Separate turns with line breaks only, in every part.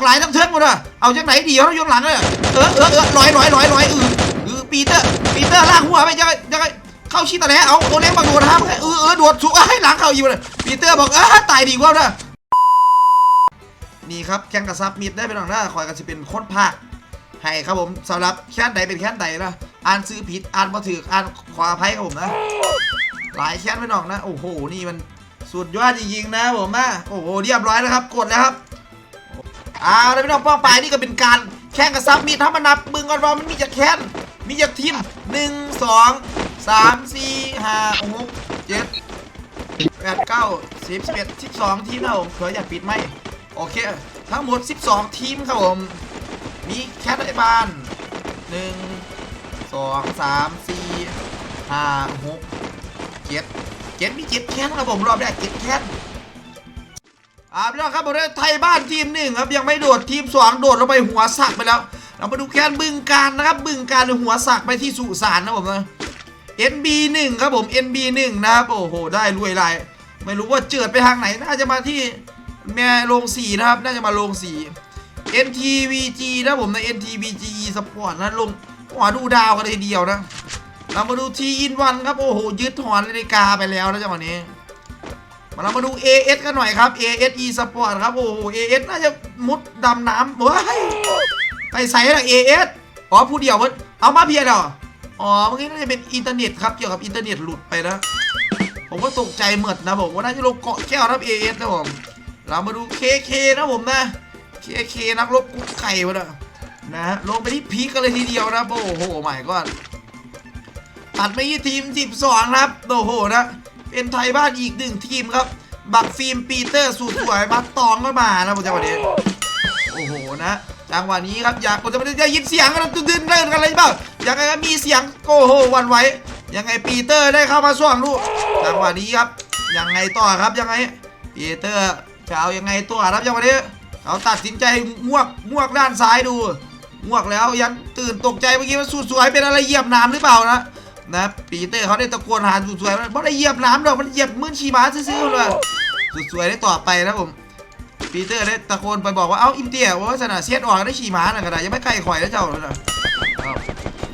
กหลายทั้งเทิงหมดอะเอาจากไหนดีเขายกหลังเลยเออเออเออลอยลอยลอยลอยเออเออปีเตอร์ปีเตอร์ลากหัวไปจะจะเข้าชิดตะแหน่เอาโอเลี้ยงบังโดดนะครับเออเออโดดสุกให้หลังเข้าอยู่เลยปีเตอร์บอกเออตายดีกว่านะนี่ครับแข่งกับซับมิดได้เป็นหลังหน้าคอยกันจะเป็นคนภาคให้ครับผมสำหรับแค้นใดเป็นแค้นใดนะอ่านซื้อผิดอ่านมาถืออ่านขวาภัยครับผมนะหลายแค้นไปหนอกนะ โอ้โห นี่มันสุดยอดจริงๆนะผมนะโอ้โหเรียบร้อยแล้วครับ กดแล้วครับ อาแล้วพี่น้องป้องไปนี่ก็เป็นการแข่งกับซับมีถ้ามันนับมึงก่อนว่ามันมีจากแค้นมีจากทีมหนึ่งสองสามสี่ห้าหกเจ็ดแปดเก้าสิบสิบเอ็ดสิบสองทีมนะผมเคยออยากปิดไหมโอเค ทั้งหมด 12 ทีมครับผม มีแคทไอ้บ้านหนึ่งสองสามสี่ห้าหกเจ็ดเจ็ดมีเจ็ดแค้นครับผม รอบแรกเจ็ดแค้น อ่าพี่น้องครับผมได้ไทยบ้านทีมหนึ่งครับยังไม่โดดทีมสองโดดลงไปหัวสักไปแล้ว เรามาดูแค้นบึงการนะครับ บึงการหัวสักไปที่สุสานนะผมนะ NB 1 ครับผม NB 1 นะครับโอ้โหได้รวยลายไม่รู้ว่าเจิดไปทางไหนน่าจะมาที่แม่โรงสีนะครับ น่าจะมาโรงสี NTVG นะผมใน NTVG Sport นะลงหัวดูดาวกันเลยเดียวนะ เรามาดูทีอินวันครับโอ้โหยึดหอนนาฬิกาไปแล้วนะจังหวะนี้ มาเรามาดู AS กันหน่อยครับ AS e Sport ครับ โอ้โห AS น่าจะมุดดำน้ำว้ายไปใส่ละ AS อ๋อผู้เดียวมันเอามาเพียรเหรออ๋อเมื่อกี้น่าจะเป็นอินเทอร์เน็ตครับ เกี่ยวกับอินเทอร์เน็ตหลุดไปนะ ผมก็ตกใจหมดนะผมว่าน่าจะลงเกาะแก้วครับ AS นะผม เรามาดู KK นะผมนะ KK นักรบกุ๊กไก่วะนะนะฮะลงไปที่พีกันเลยทีเดียวนะโอ้โหใหม่ก่อนตัดไปที่ทีม 12 ครับ โอ้โหนะ เป็นไทยบ้านอีกหนึ่งทีมครับ บักฟิล์มปีเตอร์สูตรสวยมาตองก็มานะผมจังหวะนี้โอ้โหนะจังหวะนี้ครับอยากผมจะไม่ได้ยินเสียงกันตื่นเล่นกันอะไรบ้างอยากให้มีเสียงโอ้โหวันไหวยังไงปีเตอร์ได้เข้ามาส่วงลูกจังหวะนี้ครับยังไงต่อครับยังไงปีเตอร์จะเอายังไงตัวครับจังหวะนี้เขาตัดสินใจงวกงวกด้านซ้ายดูงวกแล้วยังตื่นตกใจเมื่อกี้ว่าสูตรสวยเป็นอะไรเหยียบน้ำหรือเปล่านะ นะปีเตอร์เขาได้ตะโกนหาสุดสวยมันไม่ได้เหยียบน้ำหรอกมันเหยียบมือชีม้าซื่อๆเลยสุดสวยได้ต่อไปนะผมปีเตอร์ได้ตะโกนไปบอกว่าเอ้าอิมเตียว่าสนาเซียดออกได้ชีม้าหน่อยก็ได้ยังไม่ไกลข่อยแล้วเจ้าเลยนะเอา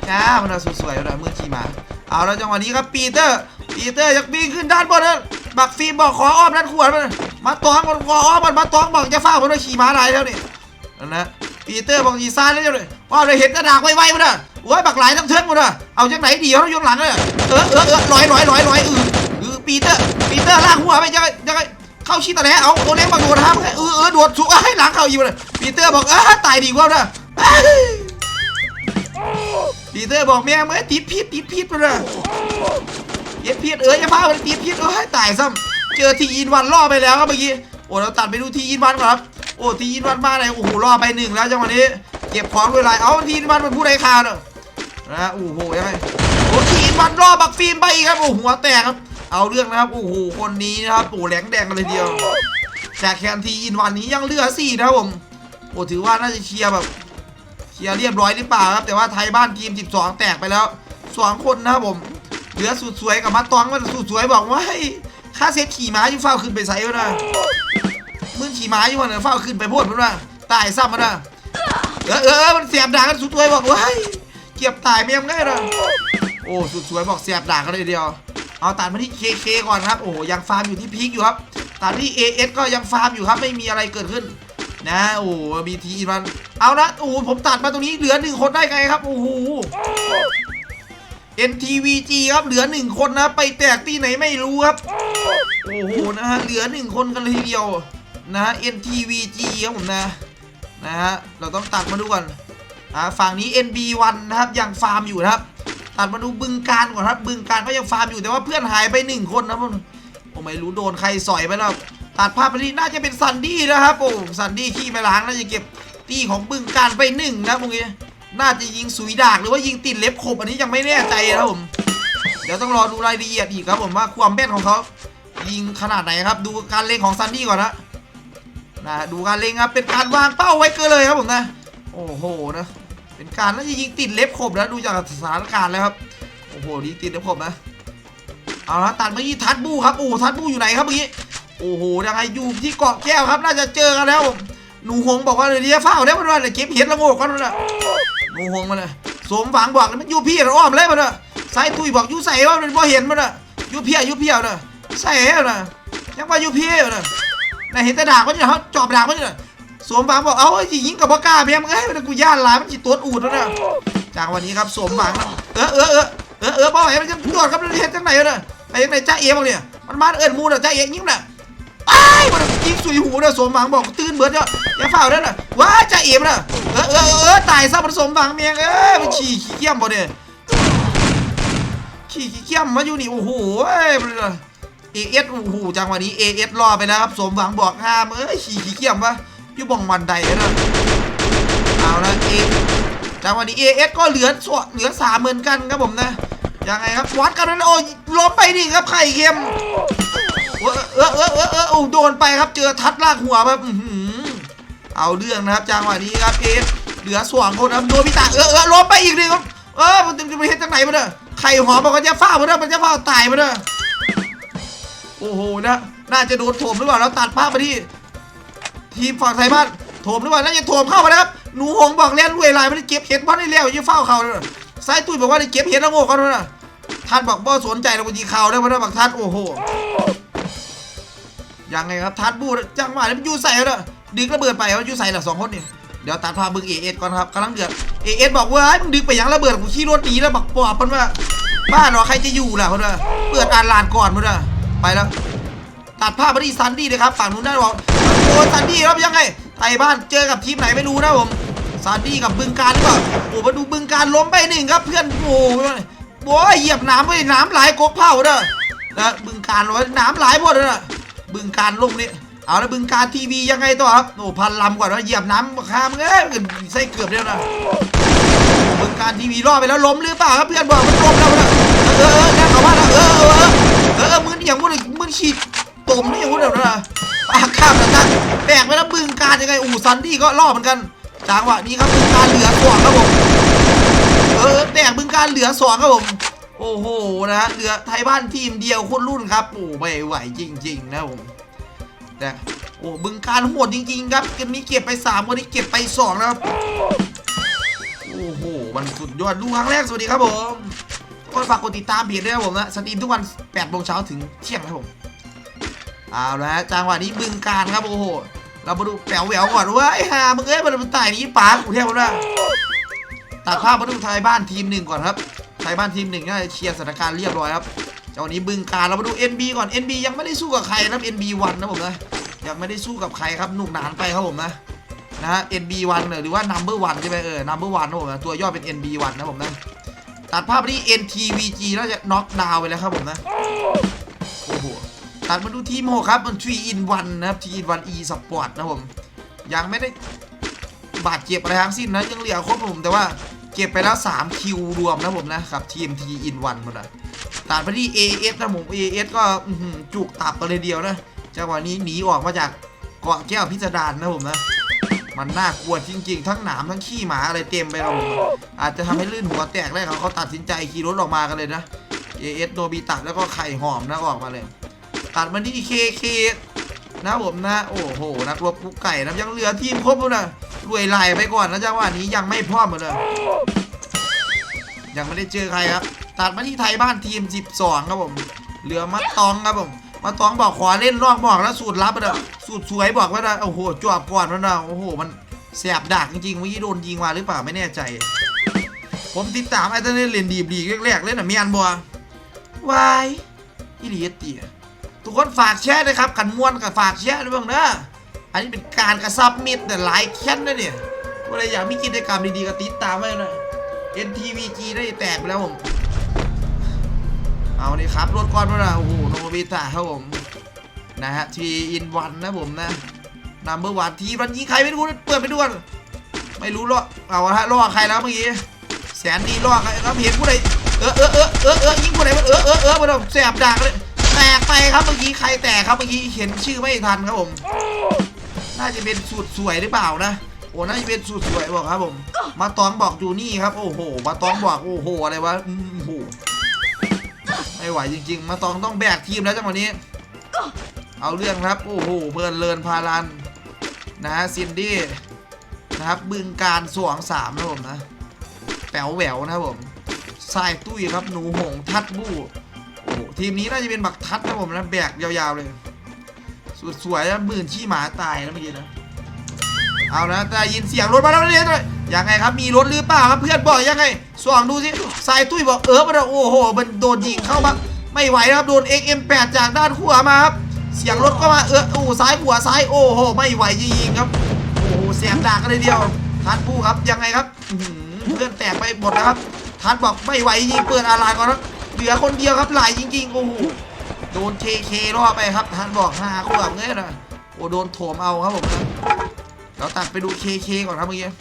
จ้ามันเอาสุดสวยแล้วมือชีม้าเอาแล้วจังหวะนี้ครับปีเตอร์ปีเตอร์อยากบินขึ้นด้านบนนะบักฟิล์มบอกขออ้อมด้านขวดมันมาตองมันขออ้อมมันมาตองบอกจะฟ้ามันว่าขี่ม้าลายแล้วนี่นั่นนะ ปีเตอร์บอกยีซ่าแล้วเจ้าเลยว่าเลยเห็นกระดาษไวๆมันนะโอ้ยบักหลายทั้งเทิงหมดอะเอาจากไหนดีเขายกหลังเลยเออเออเออลอยลอยลอยลอยเออเออปีเตอร์ปีเตอร์ลากหัวไปจะจะเข้าชิดตะแหน่เอาโอเลี้ยงบังโดนะครับเออเออโดดสุกให้หลังเข้าอยู่เลยปีเตอร์บอกเออตายดีกว่านะปีเตอร์บอกแม่เมื่อติดพิษติดพิษไปเลยติดพิษเอออย่าพามันติดพิษเออตายซ้ำเจอทีอินวันล่อไปแล้วครับเมื่อกี้โอ้เราตัดไปดูทีอินวันครับ โอ้ทีอินวันมาเลยโอ้โหล่อไปหนึ่งแล้วจังหวะนี้ เก็บของด้วยไรเอาทีอินวันมันพูดไรคาเนอะนะโอ้โหยังไงโอ้ทีมวันรอบบักฟิล์มไปอีกครับโอ้หัวแตกครับ เอาเรื่องนะครับโอ้โหคนนี้นะครับโอ้แหลงแดงกันเลยเดียวจากแคนทีอินวันนี้ยังเหลือสี่นะครับผมโอ้ถือว่าน่าจะเคลียร์แบบเคลียร์เรียบร้อยหรือเปล่าครับ แต่ว่าไทยบ้านทีม 12 แตกไปแล้วสองคนนะครับผมเหลือสุดสวยกับมาตองมันสุดสวยบอกว่าให้ค่าเซตขี่ม้าอยู่เฝ้าขึ้นไปใส่แล้วนะ มึงขี่ม้าอยู่วันเฝ้าขึ้นไปโพดมันว่าตายซ้ำมันนะเออเออเออมันเสียบด่างกันสุดสวยบอกว่าเก็บตายเมียมง่ายเลยโอ้สุดสวยบอกเสียบด่างกันเลยเดียว เอาตัดมาที่ KK ก่อนครับโอ้ยังฟาร์มอยู่ที่พีคอยู่ครับตัดที่ AS ก็ยังฟาร์มอยู่ครับไม่มีอะไรเกิดขึ้น นะโอ้บีทีมันเอาละโอ้ผมตัดมาตรงนี้เหลือหนึ่งคนได้ไงครับโอ้โห NTVG ครับเหลือหนึ่งคนนะ ไปแตกที่ไหนไม่รู้ครับ โอ้โหนะฮะเหลือหนึ่งคนกันเลยทีเดียว นะ NTVG ครับผมนะ นะฮะ เราต้องตัดมาดูก่อนอ่าฝั่งนี้ NB1 นะครับยังฟาร์มอยู่นะครับ ตัดมาดูบึงการก่อนครับ บึงการก็ยังฟาร์มอยู่แต่ว่าเพื่อนหายไปหนึ่งคนนะผมผมไม่รู้โดนใครสอยไปแล้วตัดภาพไปที่น่าจะเป็นซันดี้นะครับโอ้ซันดี้ขี้ไปล้างน่าจะเก็บตีของบึงการไปหนึ่งนะพวกนี้น่าจะยิงสุยดากหรือว่ายิงติดเล็บขบอันนี้ยังไม่แน่ใจนะผมเดี๋ยวต้องรอดูรายละเอียดอีกครับผมว่าความแม่นของเขายิงขนาดไหนครับ ดูการเล็งของซันดี้ก่อนนะ นะดูการเล็งครับเป็นการวางเป้าไว้เกินเลยครับผมนะ โอ้โหนะเป็นการน่าจะยิงติดเล็บขบแล้วดูจากสถานการณ์แล้วครับโอ้โหยิงติดเล็บขบนะเอาละตัดเมื่อกี้ทัดบูครับโอ้ทัดบูอยู่ไหนครับเมื่อกี้โอ้โหยังไงอยู่ที่เกาะแก้วครับ น่าจะเจอกันแล้วผมหนูหงบอกว่าเลยเดียวเฝ้าได้มันว่าเดี๋ยวเก็บเห็ดละโงกกันมันน่ะหนูหงมันนะสมฝังบอกมันอยู่พี่อ้อมเลยมันน่ะสายตุ้ยบอกอยู่ใส่ว่ามันบ่เห็นมันนะอยู่เพียอยู่เพียนะใส่แล้วนะยังว่าอยู่เพียนะ น่เห็นแต่ดางมันเนี่ยเขาจอบดางมันเนี่ยสมฝังบอกเอ้าไอ้ยิงกับบ่กล้าเพียงเอ้ยมันกูย่านลายมันจิตตัวอูดแล้วน่ะจากวันนี้ครับสมฝังเออเออเออเออเออบ่ไหวมันจะโดดครับเห็นจังไหนเน่ะไอ้จังไหนจ้าเอ๋บอกเนี่ยมันมาเอิ้นมูน่ะจ้าเอ๋ยิงน่ะไอ้ายมันยิงสุยหูเนะสมหวังบอกตื่นเบิดเนาะอย่าเฝ้าเด้อน่ะว้าจะเอ็มน่ะเออเออเออตายซะมันสมหวังเมียงเอ้ยมันฉี่ขี้เกียมบ่เนี่ยขี้ขี้เกียมมาอยู่นี่โอ้โหเอ้ยมัน เอเอสโอ้โหจังหวะนี้เอเอสรอไปแล้วครับสมหวังบอกห้ามเอ้ยขี้ขี้เกียมวะอยู่บ่องบันไดเลยนะเอาละเอจังหวะนี้เอเอสก็เหลือส่วนเหลือสามเหมือนกันครับผมนะยังไงครับวัดกันนั้นโอ้ยล้มไปดิครับไข่เค็มเออเออเออเออเออโอ้โดนไปครับเจอทัดลากหัวแบบเอาเรื่องนะครับจังหวะนี้ครับเอสเหลือสองคนครับโดนพิตาเออเออล้มไปอีกหนึ่งครับเออมันจะไปเห็นจากไหนมาเด้อไข่หอมบอกว่าจะฟ้ามาเด้อมันจะฟ้าตายมาเด้อ โอ้โหนะน่าจะโดนโถมหรือเปล่าแล้วตัดภาพมาที่ ทีมฝั่งไทยบ้านโถมหรือเปล่าน่าจะโถมเข้ามาแล้วครับหนูหงบอกเล่นรวยลายไม่ได้เก็บเห็ดบ้านได้แล้วยังเฝ้าเขาเลยสายตุ้ยบอกว่าได้เก็บเห็ดแล้วโง่เขาเลยนะท่านบอกบ่สนใจเราบางทีข่าได้มาได้บอกท่านโอ้โหยังไงครับทัดบูดจังหวะนี้มันยูใส่แล้วดึงระเบิดไปว่ายูใส่ละสองคนนี่เดี๋ยวตัดภาพบึงเอเอสก่อนครับกำลังเดือดเอเอสบอกว่าไอ้มึงดึงไปยังระเบิดกูขี่รถหนีแล้วบักปอบมันว่าบ้านเหรอใครจะอยู่ล่ะคนว่าเปิดอ่านลานก่อนมันว่า ไปแล้วตัดภาพมาที่ซันดี้เลยครับฝั่งนู้นได้บอกโอ้ซันดี้ครับยังไงไทยบ้านเจอกับทีมไหนไม่รู้นะผมซันดี้กับบึงการหรือเปล่าโอ้มาดูบึงการล้มไปหนึ่งครับเพื่อนโอ้โหโอ้ยเหยียบน้ำไปน้ำไหลกกเผาเด้อนะบึงการว่าน้ำไหลหมดเลยนะบึงการลงนี่เอาแล้วบึงการทีวียังไงต่อครับโอ้พันลำก่อนว่าเหยียบน้ำข้ามเอ้ยใส่เกือบเดียวนะบึงการทีวีรอดไปแล้วล้มหรือเปล่าครับเพื่อนบอกมันล้มแล้วนะเออเออแน่เขาว่าแล้วเออเออเออเออมือ มันฉีดตมนี่อย่างมึงเดี๋ยวนะปากข้ามนะจ๊ะแบกไปแล้วบึงการยังไงอู่ซันดี้ก็รอเหมือนกันจังหวะนี้ครับบึงการเหลือสองครับผมเออแตกบึงการเหลือสองครับผมโอ้โหนะเหลือไทยบ้านทีมเดียวคนรุ่นครับโอ้ไม่ไหวจริง ๆ นะผมแต่โอ้บึงการโหดจริง ๆ ครับเกมนี้เก็บไป3วันนี้เก็บไป2นะครับโอ้โหมันสุดยอดดูครั้งแรกสวัสดีครับผมกคนฝากกดติดตามเพจด้วยนะผมนะสตรีมทุกวัน8โมงเช้าถึงเที่ยงครับผม เอาละฮะจังหวะนี้บึงการครับโอ้โห เรามาดูแป๋วแหววก่อนว่าไอ้ห่ามึงเอ้ยมันตายนี้ปากูเทียบมันว่าตัดภาพมาดูไทยบ้านทีมหนึ่งก่อนครับไทยบ้านทีมหนึ่งน่าจะเคลียร์สถานการณ์เรียบร้อยครับเจ้าวันนี้บึงการเรามาดู NB ก่อน NB ยังไม่ได้สู้กับใครนะครับ NB 1นนะผมนะยังไม่ได้สู้กับใครครับหนุกหนานไปครับผมนะนะฮะ NB 1หรือว่า number 1ใช่ไหมเออ number 1นะผมนะตัวย่อเป็น NB 1นะผมนะตัดภาพไปที่ NTVG น่าจะน็อกดาวไปแล้วครับผมนะโอ้โห ตัดมาดูทีมหกครับมัน3 in 1นะครับ3 in 1 e sport นะผม ยังไม่ได้บาดเจ็บอะไรทั้งสิ้นนะยังเหลือครบผมแต่ว่าเก็บไปแล้ว 3 คิวรวมนะผมนะครับทีม T in 1หมดอะตัดไปที่ AS นะผม AS ก็อื้อหือจุกตับกันเลยเดียวนะจังหวะนี้หนีออกมาจากเกาะแก้วพิสดารนะผมนะมันน่ากลัวจริง ๆ ทั้งหนามทั้งขี้หมาอะไรเต็มไปแล้วผมอาจจะทำให้ลื่นหัวแตกได้เขาเขาตัดสินใจขี่รถออกมากันเลยนะ AS โนบิตะแล้วก็ไข่หอมนะออกมาเลย ตัดมาที่ KK นะผมนะโอ้โหนักรบกุ๊กไก่นะยังเหลือทีมครบแล้วนะรวยไหลไปก่อนนะจังหวะนี้ยังไม่พร้อมเลยยังไม่ได้เจอใครครับตัดมาที่ไทยบ้านทีม 12 ครับผม เหลือมาตองครับผมมาตองบอกขอเล่นนอกบอกแล้วสูตรลับไปเลยสูตรสวยบอกว่านะโอ้โหจวบก่อนมันนะโอ้โห มันแสบดักจริงๆเมื่อกี้โดนยิงมาหรือเปล่าไม่แน่ใจ ผมติดตามไอ้ตัวนี้เล่นดีบลีกแรกๆเล่นอะเมียนบัววายอีหลีเตีย ทุกคนฝากแชร์นะครับขันม้วนกับฝากแชร์ด้วยบ้างนะอันนี้เป็นการกระซับมิดแต่หลายแค้นนะเนี่ยก็เลยอยากมีกิจกรรมดีๆก็ติดตามไว้นะ NTVG ได้แตกไปแล้วผมเอานี่ครับรถก้อนมาละโอ้โหโนบิตะครับผมนะฮะทีอินวันนะผมนะนัมเบอร์วันทีวันยิงใครไม่รู้เปิดไปด้วยไม่รู้หรอเอาฮะล่อใครแล้วเมื่อกี้แสนดีล่อใครครับเห็นผู้ใดเออเออเออเออเออยิงผู้ใดเออเออเออมันแสบดักเลย แตกไปครับเมื่อกี้ใครแตกครับเมื่อกี้เห็นชื่อไม่ทันครับผม น่าจะเป็นสูตรสวยหรือเปล่านะโอ้น่าจะเป็นสูตรสวยบอกครับผม มาตองบอกอยู่นี่ครับโอ้โห มาตองบอกโอ้โหอะไรวะอืมโอ้โหไม่ไหวจริง ๆ มาตองต้องแบกทีมแล้วจังหวะนี้ เอาเรื่องครับโอ้โหเพลินเลินพาลันนะฮะซินดี้นะครับบึงการสวงสามนะผมนะแป๋วแหววนะครับผมทรายตุ้ยครับหนูหงทัดบู้ ทีมนี้น่าจะเป็นบักทัดนะผมนะแบกยาวๆเลยสุดสวยนะหมื่นขี้หมาตายแล้วเมื่อกี้นะเอานะได้ยินเสียงรถมาแล้วเรียนเลยยังไงครับมีรถหรือเปล่าครับเพื่อนบอกยังไงส่องดูสิทรายตุ้ยบอกเออมันโอ้โหมันโดนยิงเข้ามาไม่ไหวนะครับโดน XM8 จากด้านขวามาครับเสียงรถก็มาเออโอ้ซ้ายหัวซ้ายโอ้โหไม่ไหวจริงครับโอ้โหเสียงดักกันเลยเดียวทันผู้ครับยังไงครับเพื่อนแตกไปหมดนะครับทันบอกไม่ไหวจริงเปิดอะไรก่อนครับ เหลือคนเดียวครับหลายจริงๆโอ้โหโดนเคเคล่อไปครับทันบอกห้าขวบเงี้ยนะโอ้โดนโถมเอาครับผมนะเราตัดไปดูเคเคก่อนครับเมื่อกี้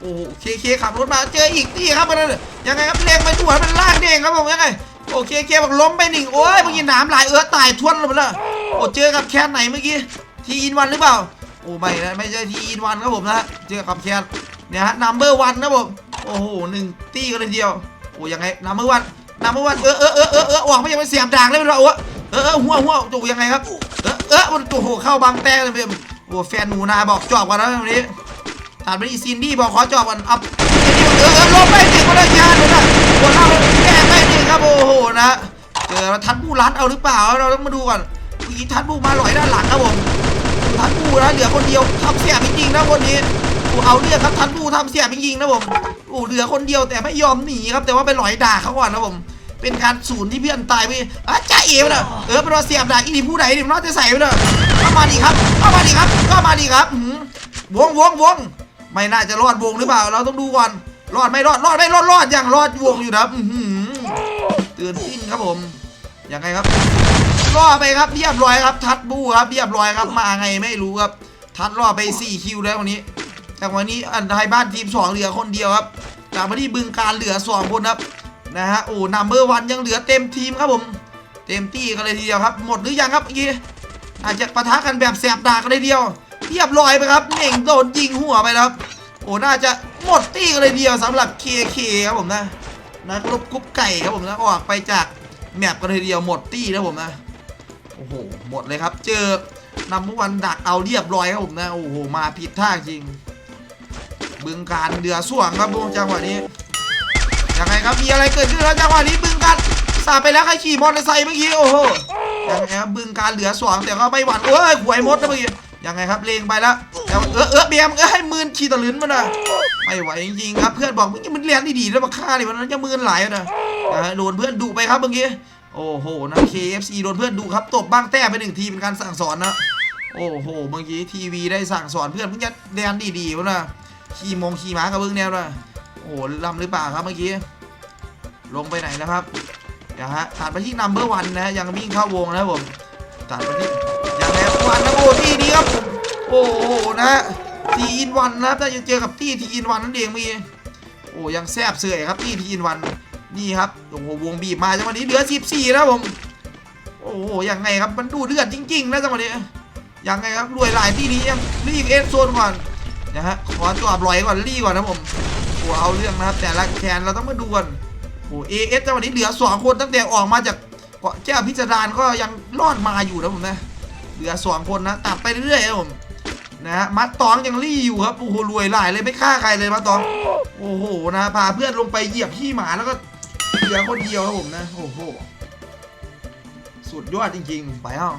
โอ้โหเคเคขับรถมาเจออีกที่ครับมันยังไงครับเล็งไปหัวมันลากเด้งครับผมยังไงโอเคเคบอกล้มไปหนึ่งโอ้ยเมื่อกี้หน้ำไหลายเออตายทวนเลยละโอ้เจอกับแคนไหนเมื่อกี้ทีอินวันหรือเปล่าโอ้ไม่นะไม่ใช่ทีอินวันครับผมนะเจอกับแคนเนี่ยฮะนัมเบอร์วันนะผมโอ้โหหนึ่งตีกันเลยเดียว อ้ยังไงนัมเบอวันนัมเบอวันเออเออเออเออเออกไม่ยังไม่เสียบด่างเลยเป็นว่าเออเออหัวหัวโอ้ยังไงครับเออเออมันโอ้โหเข้าบังแตกเลยเป็นโอ้แฟนหนูนาบอกจอบกันแล้ววันนี้ตัดไปอีซินดี้บอกขอจอบกันอัพเออเออลงไปติดคนละยานเลยนะหัวเราแก้ไม่ดีครับโอ้โหนะเจอทัดบูรัดเอาหรือเปล่าเราต้องมาดูก่อนอีทัดบูมาหลอยด้านหลังครับผมทัดบูนะเหลือคนเดียวทำเสียจริงๆนะคนนี้ โอ้เอาเรื่องครับทัดบูทำเสียจริงๆนะผมโอ้เหลือคนเดียวแต่ไม่ยอมหนีครับ แต่ว่าไปหลอยด่าเขาก่อนนะผมเป็นการศูนย์ที่เพื่อนตายไปอะจ้าเอ๋ไปเลยเออเป็นว่าเสียบด่าอีนี่ผู้ใดนี่มันน่าจะใส่ไปเลยเข้ามาดีครับเข้ามาดีครับเข้ามาดีครับอื้อหือวงวงวงไม่น่าจะรอดวงหรือเปล่า เราต้องดูก่อนรอดไม่รอดรอดไม่รอดรอดอย่างรอดวงอยู่นะครับอื้อหือเตือนติ้นครับผมยังไงครับล่อไปครับเรียบร้อยครับ ทัดบูครับเรียบร้อยครับมาไงไม่รู้ครับ ทัดล่อไป4คิวแล้ววันนี้ แต่วันนี้อันไทยบ้านทีมสองเหลือคนเดียวครับจากมาที่บึงการเหลือสองคนครับนะฮะโอ้นัมเบอร์วันยังเหลือเต็มทีมครับผม เต็มที่กันเลยทีเดียวครับ หมดหรือยังครับเมื่อกี้อาจจะปะทะกันแบบแสบดากันเลยเดียวเรียบร้อยไปครับเน่งโดนยิงหัวไปแล้วครับ โอ้น่าจะหมดตี้กันเลยเดียวสำหรับ KK คครับผมนะนะกรุ๊ปกรุ๊ปไก่ครับผมนะออกไปจากแมปกันเลยเดียวหมดตี้นะผมนะโอ้โหหมดเลยครับ เจอนำวันดักเอาเรียบร้อยครับผมนะโอ้โหมาผิดท่าจริง บึงการเดือส่วงครับผมจังหวะนี้ยังไงครับมีอะไรเกิดขึ้นแล้วจังหวะนี้บึงการสาไปแล้วใครขี่มอเตอร์ไซค์เมื่อกี้โอ้โหยังไงครับบึงการเหลือสองแต่ก็ไม่หวั่นเอ้ยหวยมดนะเมื่อกี้ยังไงครับเลงไปแล้วแต่เออเออเบียมเอ้ยหมื่นขี่ตะลึนมันนะไม่ไหวจริงๆครับเพื่อนบอกมึงมันเรียนดีๆแล้วมาฆ่าดิมันนั้นจะมื่นหลายนะโดนเพื่อนดุไปครับเมื่อกี้โอ้โหนะ KFC โดนเพื่อนดุครับตบบ้างแต้ไปหนึ่งทีเป็นการสั่งสอนนะโอ้โหเมื่อกี้ทีวีได้สั่งสอนเพื่อนเพิ่งจะแดนดีๆวะนะ ขี่มงขี่ม้ากับเบิ้งแนวนะโอ้โหลำหรือเปล่าครับเมื่อกี้ ลงไปไหนแล้วครับอย่าฮะตัดไปที่นัมเบอร์วันนะฮะยังวิ่งเข้าวงนะครับผมตัดไปที่อย่างไรวันนะโอ้ที่นี้ครับผมโอ้โหนะทีอินวันนะครับถ้าจะเจอกับที่ทีอินวันนั่นเองมีโอ้ยังแซบเสื่อยครับที่ทีอินวันนี่ครับโอ้โหวงบีบมาจังหวะนี้เหลือ 14แล้วผมโอ้โหยังไงครับมันดูเดือดจริงๆนะจังหวะนี้ยังไงครับรวยหลายที่นี้ยังรีบเอ็นโซนก่อน นะฮะขอจวบลอยก่อนรีก่อนนะผมโอ้เอาเรื่องนะครับ แต่ละแคนเราต้องมาดูกันโอ้เอเอสจังหวะนี้เหลือสองคนตั้งแต่ออกมาจากเกาะแก้วพิจารณาก็ยังรอดมาอยู่นะผมนะเหลือสองคนนะตัดไปเรื่อยๆนะผมนะฮะมัดตองยังรีอยู่ครับโอ้โหรวยหลายเลยไม่ฆ่าใครเลยมัดตองโอ้โหนะพาเพื่อนลงไปเหยียบขี้หมาแล้วก็เหลือคนเดียวครับผมนะโอ้โหสุดยอดจริงๆ ไปห้อง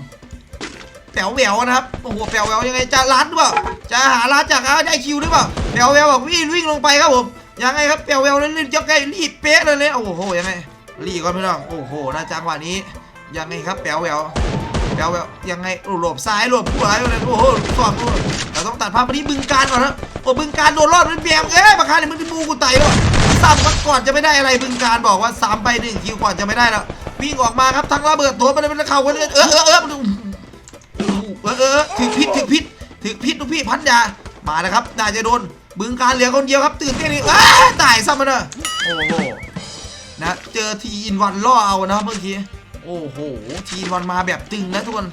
แป๋วแววนะครับโอ้โหแป๋วแววยังไงจะรัดหรือเปล่าจะหารัดจากอาได้คิวหรือเปล่าแป๋วแววบอกวิ่งวิ่งลงไปครับผมยังไงครับแป๋วแววเล่นๆจะใกล้รีบเป๊ะเลยเนี่ยโอ้โหยังไงรีก่อนพี่น้องโอ้โหนะจังหวะนี้ยังไงครับแป๋วแววแป๋วแววยังไงหลบซ้ายหลบขวาอยู่เลยโอ้โหสองลูกเราต้องตัดภาพไปที่บึงการก่อนนะโอ้บึงการโดนรอดเป็นเบียงเอ้ยมาคาเนี่ยมันเป็นมูกูไตแล้วซ้ำมาก่อนจะไม่ได้อะไรบึงการบอกว่าซ้ำไปหนึ่งคิวก่อนจะไม่ได้แล้ววิ่งออกมาครับทั้งระเบิดตัวมันเป็นเข่ากันเลยเออเออเออ เออเออถึกพิษถึกพิษถึกพิษลูกพี่พันยามานะครับน่าจะโดนบึงการเหลือคนเดียวครับตื่นเต้นนี่อ้าตายซ้ำมาเนอะโอ้โหนะเจอทีอินวันล่อเอานะครับเมื่อกี้โอ้โหทีอินวันมาแบบตึงนะทุกคน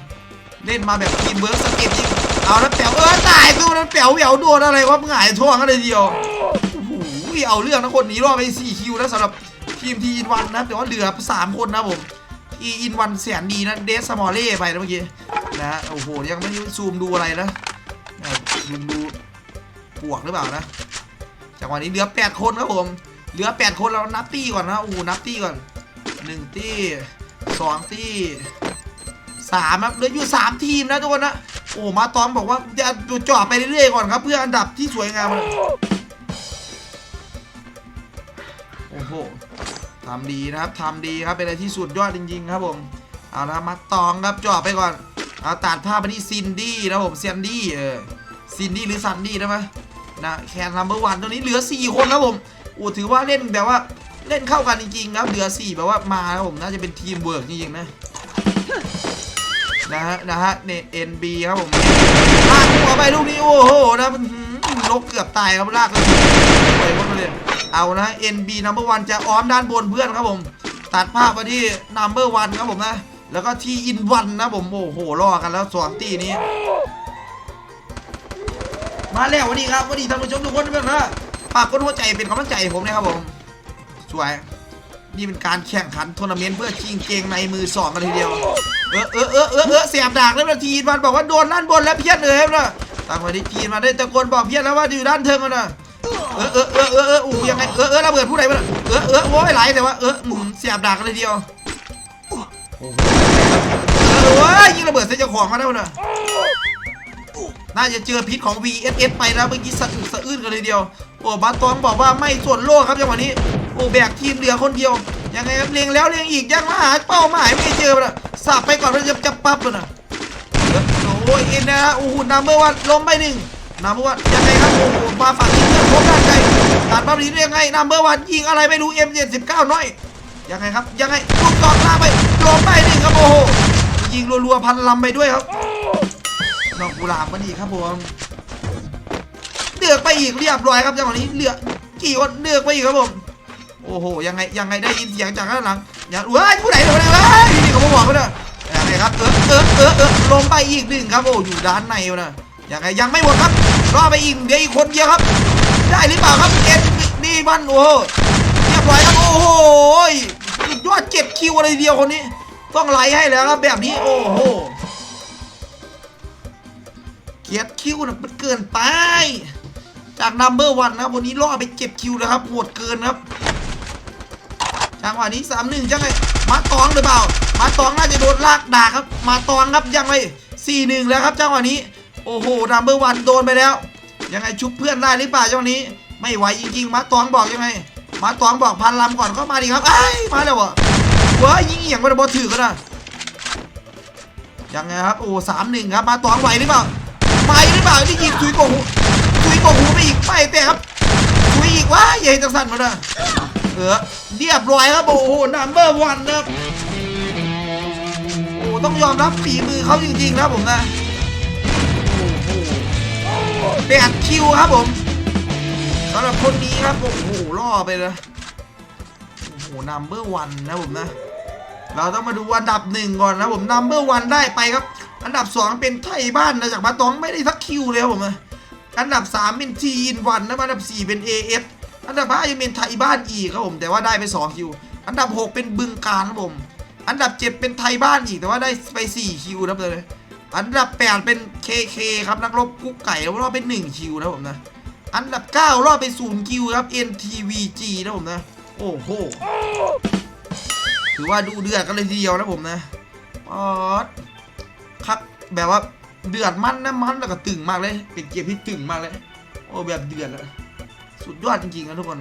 เล่นมาแบบทีมเวิร์กสเก็ตยิงเอาแล้วแป๋วเออตายตัวนั้นแป๋วแหววโดนอะไรวะหงายท้องกันเลยเดียวโอ้โหเอาเรื่องนะคนหนี้รอดไป4คิวแล้วสำหรับทีมทีอินวันนะแต่ว่าเหลือ3คนนะผมททีอินวันแสนดีนะเดสมอลเล่ไปนะเมื่อกี้ นะโอ้โหยังไม่ซูมดูอะไรนะซูมดูปวกหรือเปล่านะจังหวะนี้เหลือ8คนครับผมเหลือ8คนเรานับตี้ก่อนนะโอ้โหนับตี้ก่อน1ตี้2ตี้สามครับเหลืออยู่3ทีมนะทุกคนนะโอ้มาตอมบอกว่าจะจ่อไปเรื่อยๆก่อนครับ เพื่ออันดับที่สวยงามนโอ้โหทำดีนะครับทำดีครับเป็นอะไรที่สุดยอดจริง ๆ ครับผมเอาละมาตองครับจ่อไปก่อน เอาตัดภาพไปที่ซินดี้นะผมเซนดี้เออซินดี้หรือซันดี้ได้ไหมนะแคนนัมเบอร์วันตอนนี้เหลือ 4 คนครับผมโอ้ถือว่าเล่นแบบว่าเล่นเข้ากันจริงๆครับเหลือ 4 แบบว่ามาครับผมน่าจะเป็นทีมเวิร์กจริงๆนะนะฮะนะฮะเนเอ็นบีครับผมลากหัวไปลูกนี้โอ้โหนะมันหืมนกเกือบตายครับลากเลยไปหมดเลยเอานะ NB number one จะอ้อมด้านบนเพื่อนครับผม ตัดภาพมาที่ number one ครับผมนะ แล้วก็ที่อินวันนะผมโอ้โหรอกันแล้วสองตีนี้ มาแล้ววันนี้ครับวันนี้ท่านผู้ชมทุกคนทุกท่านนะฝากกดหัวใจเป็นกำลังใจให้ผมนะครับผมสวยนี่เป็นการแข่งขันทัวร์นาเมนต์เพื่อชิงเกงในมือสองกันทีเดียวเออเออเออเออเออเสียบดากแล้วนะทีนมันบอกว่าโดนด้านบนแล้วเพี้ยนเลยนะตั้งไว้ที่ทีนมาได้ตะโกนบอกเพี้ยนแล้วว่าอยู่ด้านเทิงกันนะเออเออเออเออเอออู้ยังไงเออเออระเบิดผู้ใดมาเออเออโอ้ยไหลแต่ว่าเอออืมเสียบดากกันเลยทีเดียว เว้ยยิงระเบิดใส่เจ้าของมาแล้วนะน่าจะเจอพิษของ VSS ไปแล้วเมื่อกี้สะอึกสะอื้นกันเลยเดียวโอ้บาตองบอกว่าไม่ส่วนโลกครับจังหวะนี้โอ้แบกทีมเหลือคนเดียวยังไงครับเลียงแล้วเลียงอีกยังมาหาเป้าหมายไม่เจอเลยสับไปก่อนแล้วจะจะปั๊บเลยนะโอ้ยเอ็นนะฮะโอ้โหนัมเบอร์วันล้มไปหนึ่งนัมเบอร์วันยังไงครับโอ้โหมาฝั่งนี้เพื่อนพบด้านไกลตัดปั๊บนี้ได้ยังไงนัมเบอร์วันยิงอะไรไม่รู้ M79 น้อยยังไงครับยังไงลูกตอกล่าไปล้มไปหนึ่งครับโอ้โห ยิงรัวๆพันลำไปด้วยครับน้องกุหลาบมันอีกครับผมเดือกไปอีกเรียบร้อยครับจังหวะนี้เลือกี่คนเดือกไปอีกครับผมโอ้โหยังไงยังไงได้ยินเสียงจากข้างหลังอย่าเว้ยผู้ใดผู้ใดเว้ยนี่เขาบอกว่าเนี่ยยังไงครับเออเออเออเออลงไปอีกหนึ่งครับโอ้อยู่ด้านในนะยังไงยังไม่หมดครับรอไปอีกเดี๋ยวอีกคนเดียวครับ ได้หรือเปล่าครับเอ็นนี่มันโอ้โหเรียบร้อยครับโอ้โหยอดเจ็ดคิวอะไรเดียวคนนี้ ต้องไล่ให้แล้วครับแบบนี้โอ้โหเกียรติคิวนะมันเกินไป จากนัมเบอร์วันนะครับวันนี้ล่อไปเก็บคิวแล้วครับโหดเกินครับจังหวะนี้สามหนึ่งยังไงมาตองหรือเปล่า มาตองน่าจะโดนลากด่าครับ มาตองครับยังไงสี่หนึ่งแล้วครับจังหวะนี้ โอ้โหนัมเบอร์วันโดนไปแล้ว ยังไงชุบเพื่อนได้หรือเปล่าจังหวะนี้ ไม่ไหวจริง ๆ มาตองบอกยังไง มาตองบอกพันลำก่อนเข้ามาดีครับไอ้ยมาแล้ววะเว้ยยิงเอียงมันบอถือกันนะยังไงครับโอ้สามหนึ่งครับมาตองไหวหรือเปล่าไหวหรือเปล่าที่ยิงถุยกงหูถุยกงหูไปอีกไปแต่ครับถุยอีกว้าใหญ่จังสันมาเนะเออเรียบร้อยครับโอ้โหนัมเบอร์วันนะครับโอ้ต้องยอมรับฝีมือเขาจริงๆนะผมนะแปดคิวครับผมสำหรับคนนี้ครับโอ้โหล่อไปเลยโอ้โหนัมเบอร์วันนะผมนะ เราต้องมาดูอันดับหนึ่งก่อนนะผมนัมเบอร์วันได้ไปครับ อันดับสองเป็นไทยบ้านนะจากบาตองไม่ได้สักคิวเลยผมนะอันดับสามเป็นทีอินวันนะอันดับสี่เป็น AS อันดับห้ายังเป็นไทยบ้านอีกครับผมแต่ว่าได้ไปสองคิว อันดับหกเป็นบึงการครับผม อันดับเจ็ดเป็นไทยบ้านอีกแต่ว่าได้ไปสี่คิวนะเลยอันดับแปดเป็น KK ครับนักรบกุ๊กไก่แล้วรอบเป็นหนึ่งคิวนะผมนะอันดับเก้ารอบเป็นศูนย์คิวครับ NTVG นะผมนะ โอ้โห ถือว่าดูเดือดกันเลยทีเดียวนะผมนะป๊อดคักแบบว่าเดือดมันนะมันแล้วก็ตึงมากเลย เป็นเกมที่ตึงมากเลย โอ้แบบเดือดเลยสุดยอดจริงๆนะทุกคน